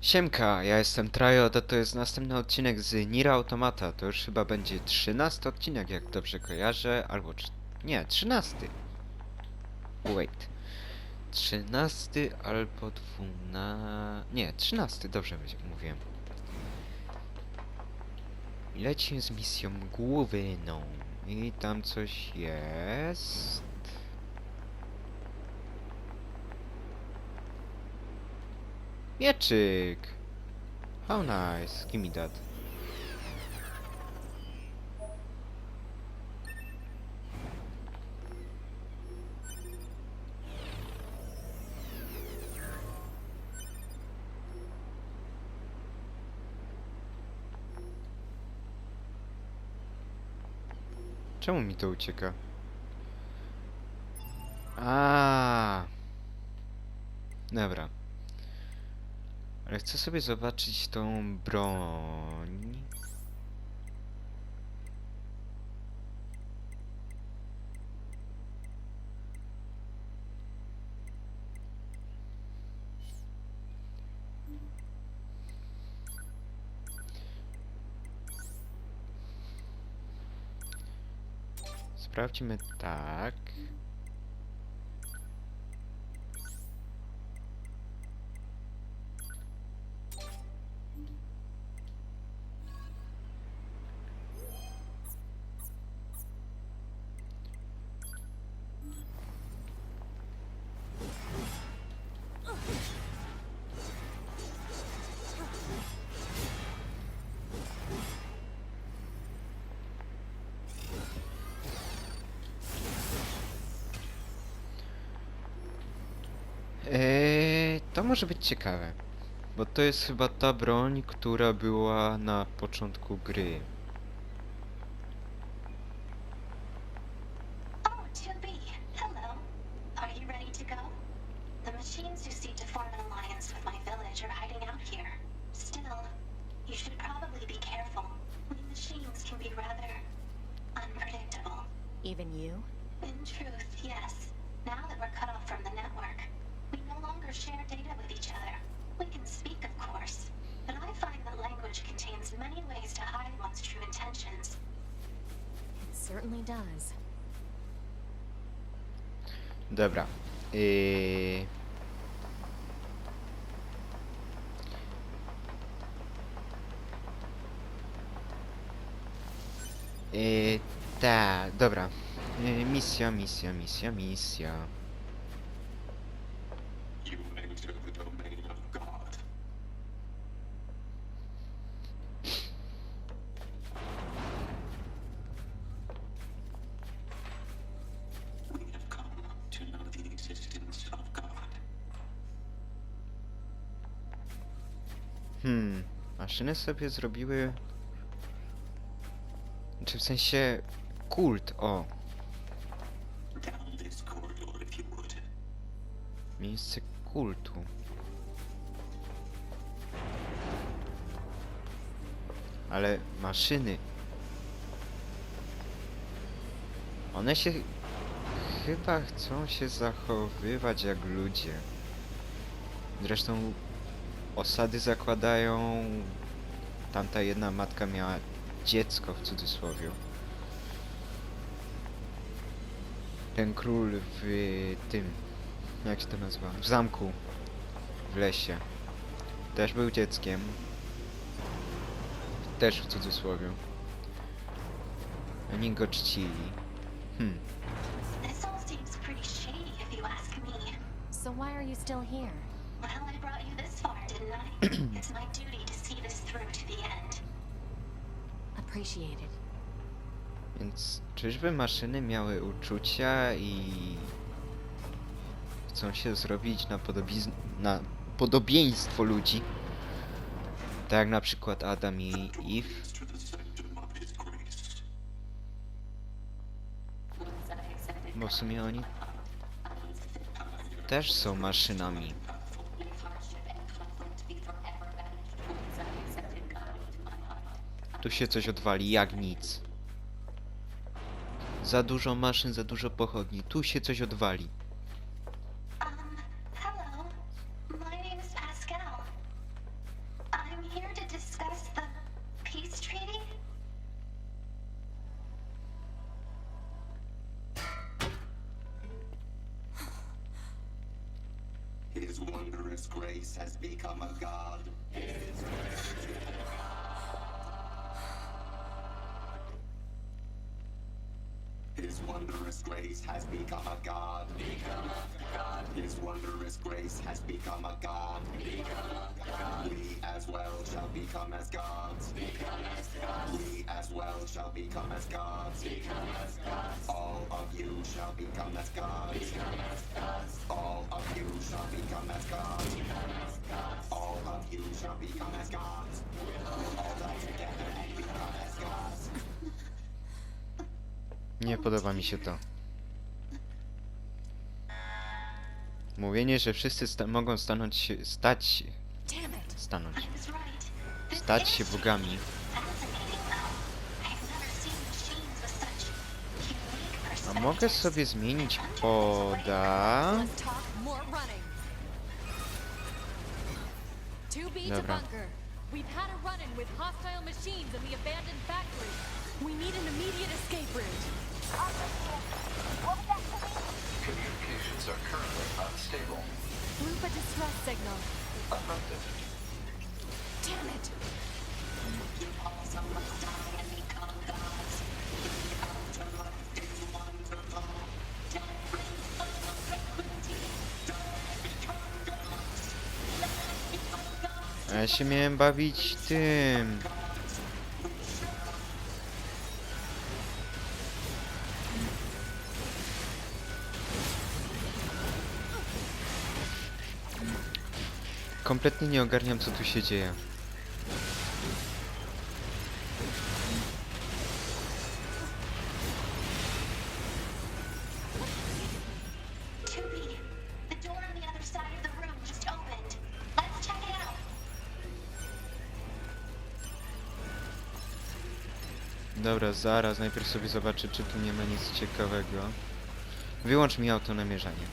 Siemka, ja jestem Trajo, to, to jest następny odcinek z Nira Automata. To już chyba będzie 13 odcinek, jak dobrze kojarzę, albo... Nie, 13. Wait. 13 albo 12... Nie, 13, dobrze mówiłem. Lecimy z misją główną. I tam coś jest... Mieczyk! How nice, give me that. Czemu mi to ucieka? A. Dobra. Ale chcę sobie zobaczyć tą broń. Sprawdźmy tak. To może być ciekawe. Bo to jest chyba ta broń, która była na początku gry. Oh, 2B. Hello. Are you ready to go? The machines who seek to form an alliance with my village are hiding out here. Still, you should probably be careful. We machines can be rather unpredictable. Even you? In truth, yes. Now that we're cut off longer share data with each other. We can speak, of course, but I find that language contains many ways to hide one's true intentions. It certainly does. Dobra. Eee... Eee, ta, dobra. Eee, misja, misja, misja, misja. Hmm, maszyny sobie zrobiły... Czy w sensie kult, o, miejsce kultu. Ale maszyny... One się chyba chcą się zachowywać jak ludzie. Zresztą osady zakładają... Tamta jedna matka miała dziecko w cudzysłowie. Ten król w tym... Jak się to nazywa? W zamku. W lesie. Też był dzieckiem. Też w cudzysłowie. Oni go czcili. Hmm. This all seems pretty shady, if you ask me. So why are you still here? Well, I brought you this far? Więc czyżby maszyny miały uczucia i chcą się zrobić na, na podobieństwo ludzi? Tak jak na przykład Adam i Eve. Bo w sumie oni też są maszynami. Tu się coś odwali jak nic. Za dużo maszyn, za dużo pochodni. Tu się coś odwali. Shall become as gods. All of you shall become as gods. All of you shall become as gods. All die together and become as gods. Nie podoba mi się to. Mówienie, że wszyscy sta mogą stanąć się, stać stanąć, stać się bogami. A mogę sobie zmienić poda... Let's talk more running. 2B to Dobra. We've had a run-in with hostile machines in the abandoned factory. We need an immediate escape route. Communications are currently unstable. Loop a distress signal. Damn it! You must die and become Ja się miałem bawić tym... Kompletnie nie ogarniam co tu się dzieje. Dobra, zaraz, najpierw sobie zobaczę, czy tu nie ma nic ciekawego. Wyłącz mi auto namierzanie.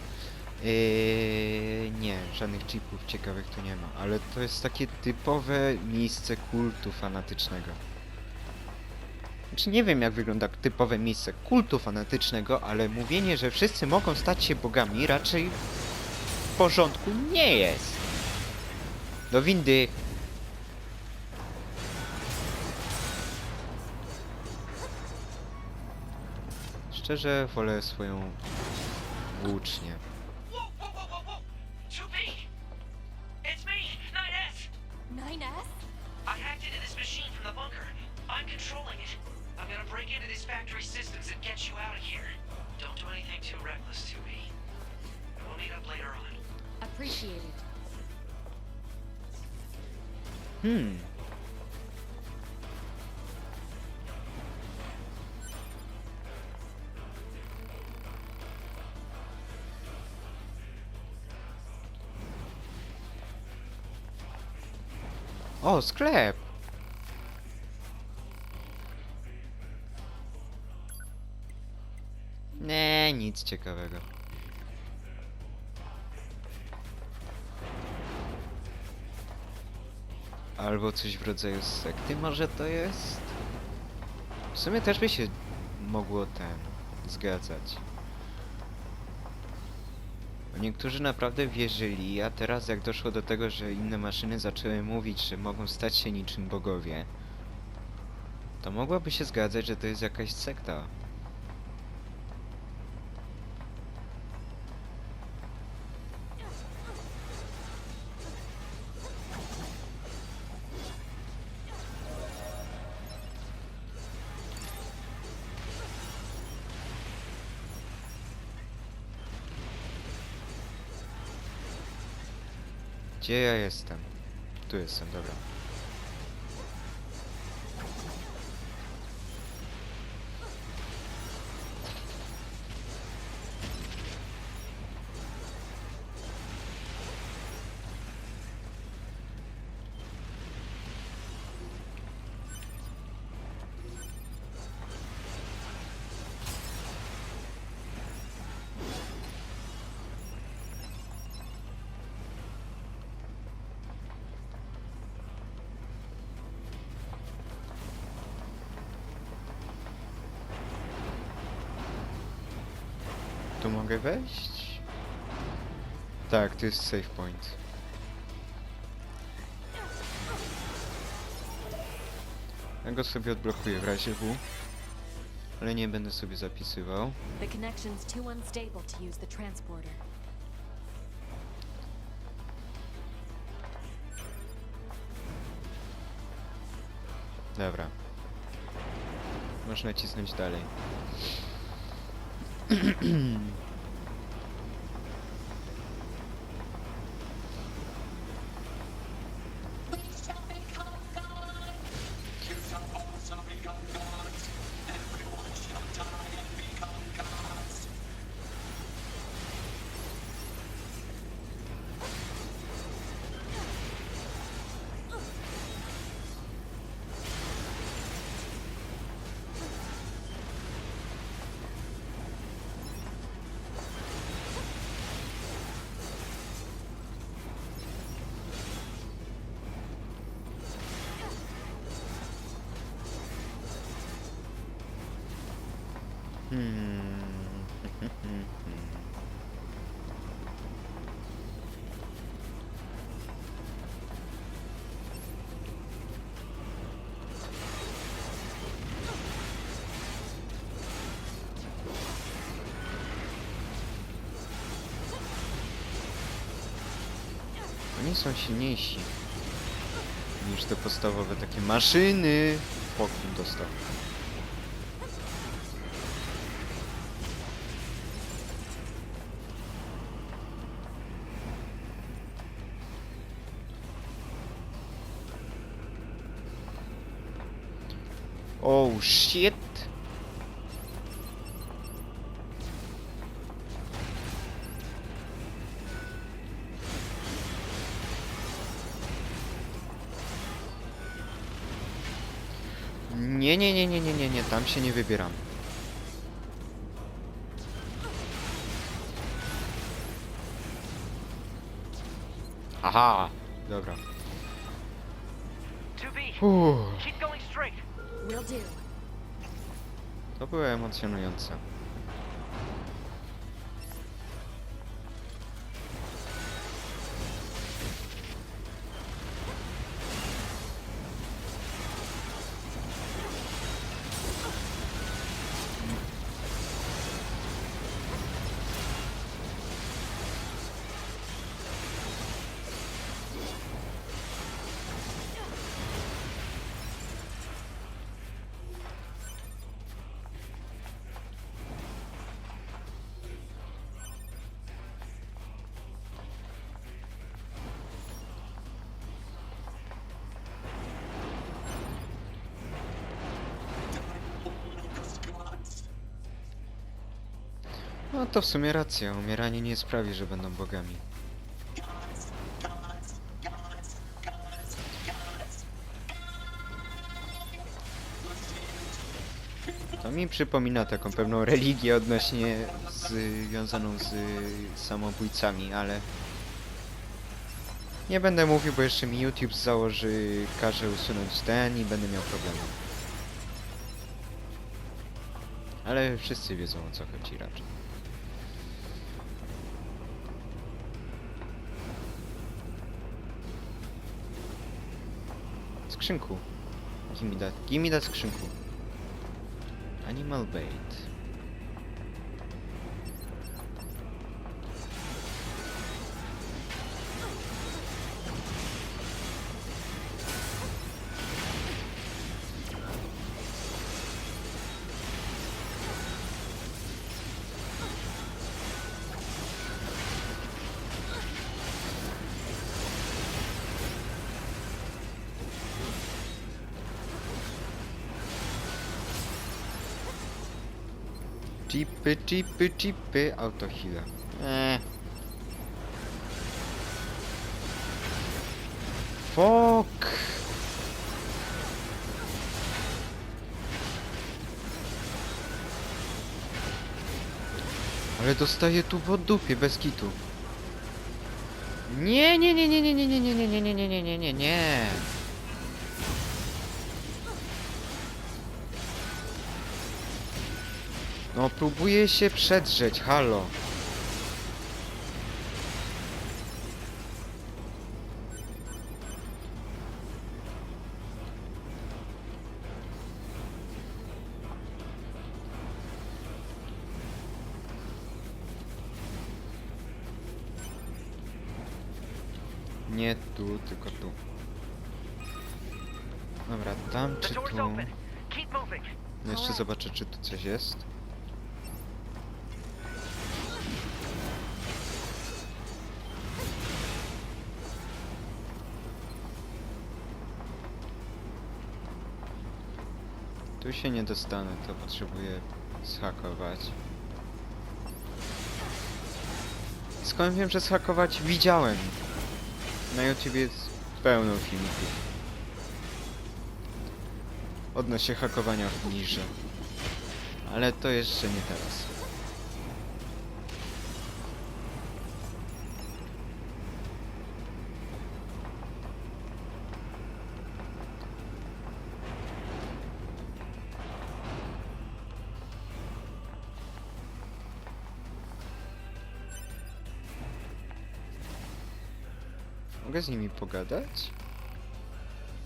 Eee, nie, żadnych chipów ciekawych tu nie ma, ale to jest takie typowe miejsce kultu fanatycznego. Znaczy nie wiem jak wygląda typowe miejsce kultu fanatycznego, ale mówienie, że wszyscy mogą stać się bogami raczej w porządku nie jest. Do windy. Szczerze wolę swoją włócznię. Whoa, O, sklep! Nie, nic ciekawego. Albo coś w rodzaju sekty może to jest? W sumie też by się mogło ten zgadzać. Niektórzy naprawdę wierzyli, a teraz jak doszło do tego, że inne maszyny zaczęły mówić, że mogą stać się niczym bogowie, to mogłoby się zgadzać, że to jest jakaś sekta. Gdzie ja jestem? Tu jestem, dobra. Tu mogę wejść? Tak, to jest save point. Ja go sobie odblokuję w razie W. Ale nie będę sobie zapisywał. The connection's too unstable to use the transporter. Dobra. Można cisnąć dalej. 嗯嗯嗯。Hmm. Oni są silniejsi niż te podstawowe takie maszyny. Pokój dostał. Shit! Nie, nie, nie, nie, nie, nie, nie, tam się nie wybieram. Aha, dobra. 2B, Uff, keep going straight. Will do. To było emocjonujące. No to w sumie racja, umieranie nie sprawi, że będą bogami. To mi przypomina taką pewną religię odnośnie związaną z samobójcami, ale nie będę mówił, bo jeszcze mi YouTube założy, każe usunąć ten i będę miał problemy. Ale wszyscy wiedzą o co chodzi raczej. Skrzynku. Gimme that, gimme that skrzynku. Animal bait. Chipy, chipy, chipy, autohealer. Eee. Fuck! Ale dostaję tu w dupie bez kitu. Nie, nie, nie, nie, nie, nie, nie, nie, nie, nie, nie, nie, nie, nie, nie, No próbuję się przedrzeć, halo. Nie tu, tylko tu. Dobra, tam czy tu? No jeszcze zobaczę, czy tu coś jest. Tu się nie dostanę, to potrzebuję zhakować. Skąd wiem, że zhakować? Widziałem. Na YouTube jest pełno filmików. Odnośnie hakowania w niże. Ale to jeszcze nie teraz. Mogę z nimi pogadać?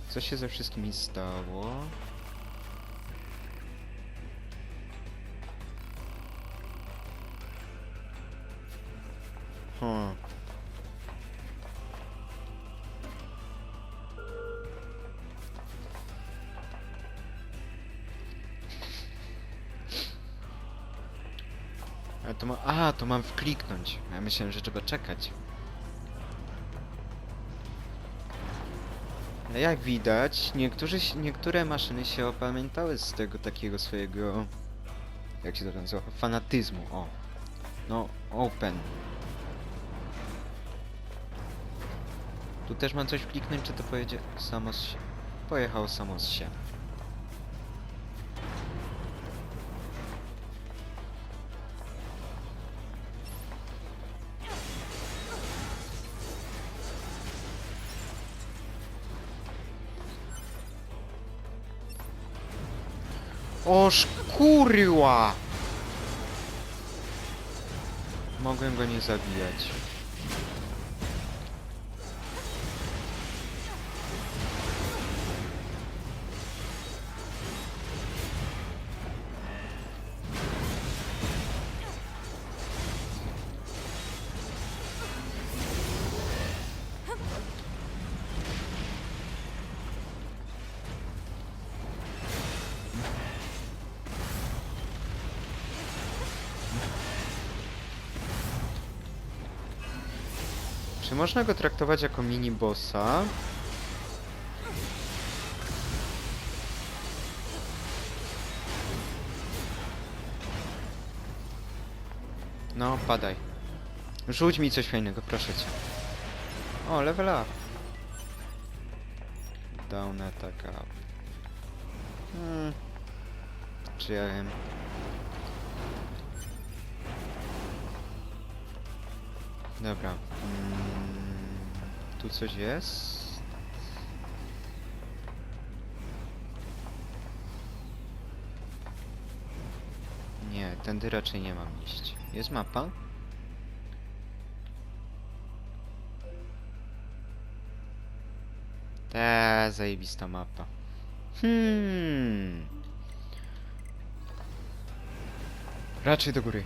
Co się ze wszystkimi stało? Hmm. A to ma... A, to mam wkliknąć. Ja myślałem, że trzeba czekać. Jak widać, niektórzy, niektóre maszyny się opamiętały z tego takiego swojego... Jak się to nazywa? Fanatyzmu, o. No, open. Tu też mam coś kliknąć, czy to pojedzie samo z... Pojechało samo z się. Oż! Mogłem go nie zabijać. Czy można go traktować jako mini bossa? No, padaj. Rzuć mi coś fajnego, proszę cię. O, level up. Down attack up. Hmm. Czy ja wiem? Dobra. Mm, tu coś jest? Nie, tędy raczej nie mam iść. Jest mapa? Ta zajebista mapa. Hmm. Raczej do góry.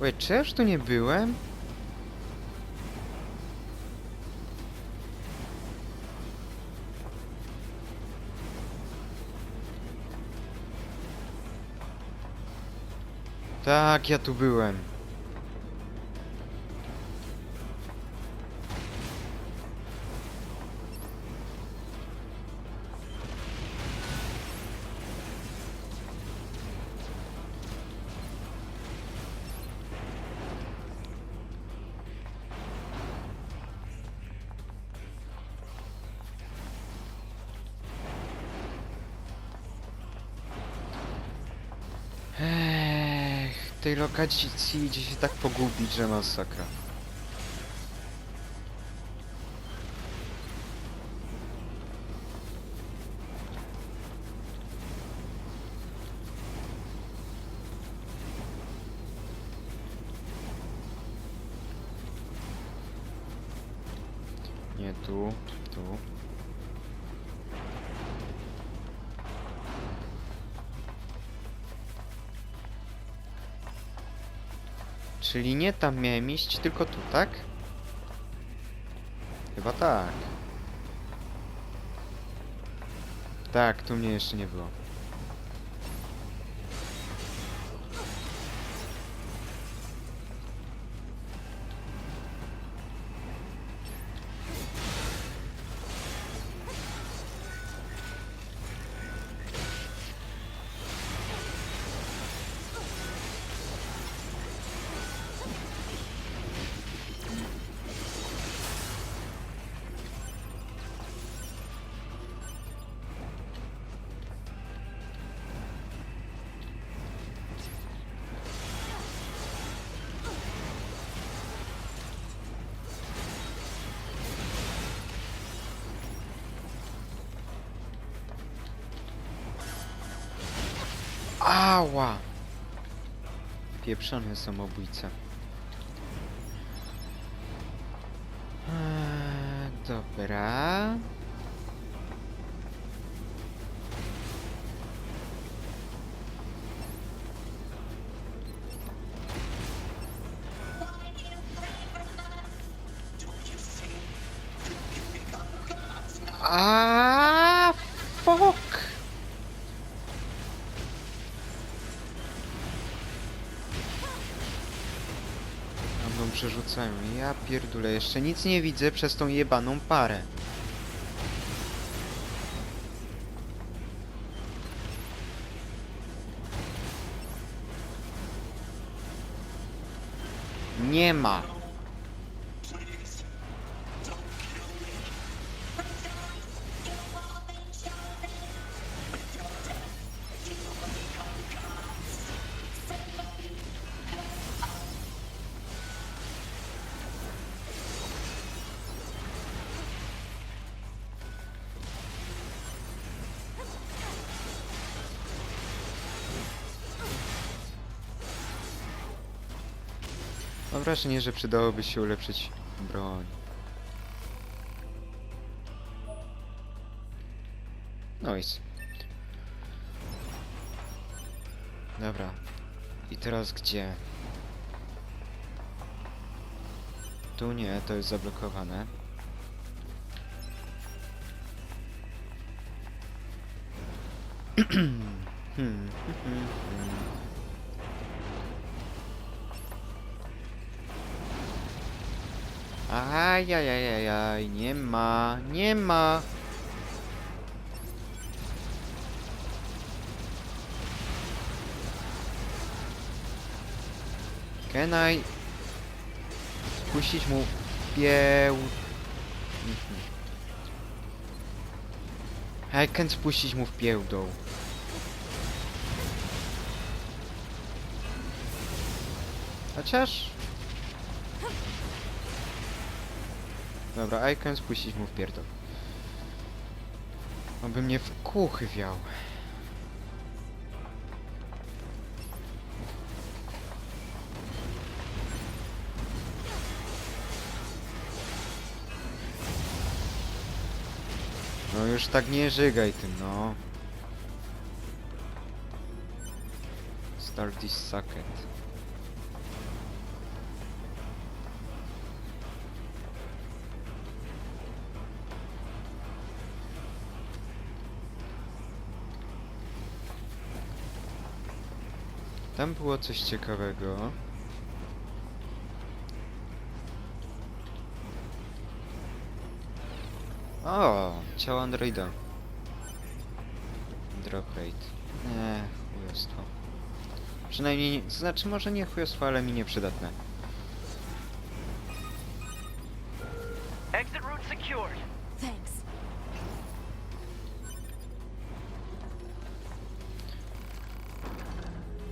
Wait, czy ja już tu nie byłem? Tak, ja tu byłem. Ech, tej lokacji idzie się tak pogubić, że masakra. Czyli nie tam miałem iść, tylko tu, tak? Chyba tak. Tak, tu mnie jeszcze nie było. Ała! Pieprzony samobójca. Eee, dobra. A przerzucają. Ja pierdolę, jeszcze nic nie widzę przez tą jebaną parę. Mam wrażenie, że przydałoby się ulepszyć broń. Nice. Dobra. I teraz gdzie? Tu nie, to jest zablokowane. hmm, hmm, Ajajajajaj, nie ma, nie ma. I... Spuścić mu pieł... I can spuścić mu w piełdą. Chociaż... Dobra, Icon spuścić mu w pierdol. Oby mnie w kuchy wiał. No już tak nie żygaj tym, no. Start this socket. Tam było coś ciekawego. O, ciało androida. Drop rate. Nie, chujostwo. Przynajmniej, to znaczy może nie chujostwo, ale mi nieprzydatne. Exit route secured. Thanks.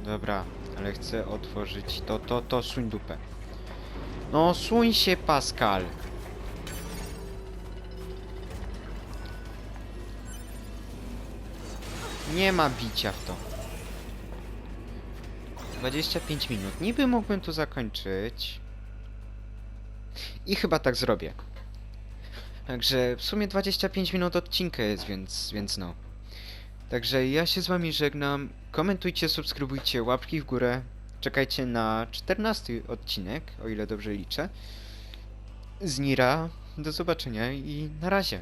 Dobra, ale chcę otworzyć to, to, to, suń dupę. No, suń się, Pascal. Nie ma bicia w to. 25 minut. Niby mógłbym tu zakończyć. I chyba tak zrobię. Także w sumie 25 minut odcinka jest, więc, więc no. Także ja się z wami żegnam. Komentujcie, subskrybujcie, łapki w górę. Czekajcie na 14 odcinek, o ile dobrze liczę. Z Nira. Do zobaczenia i na razie.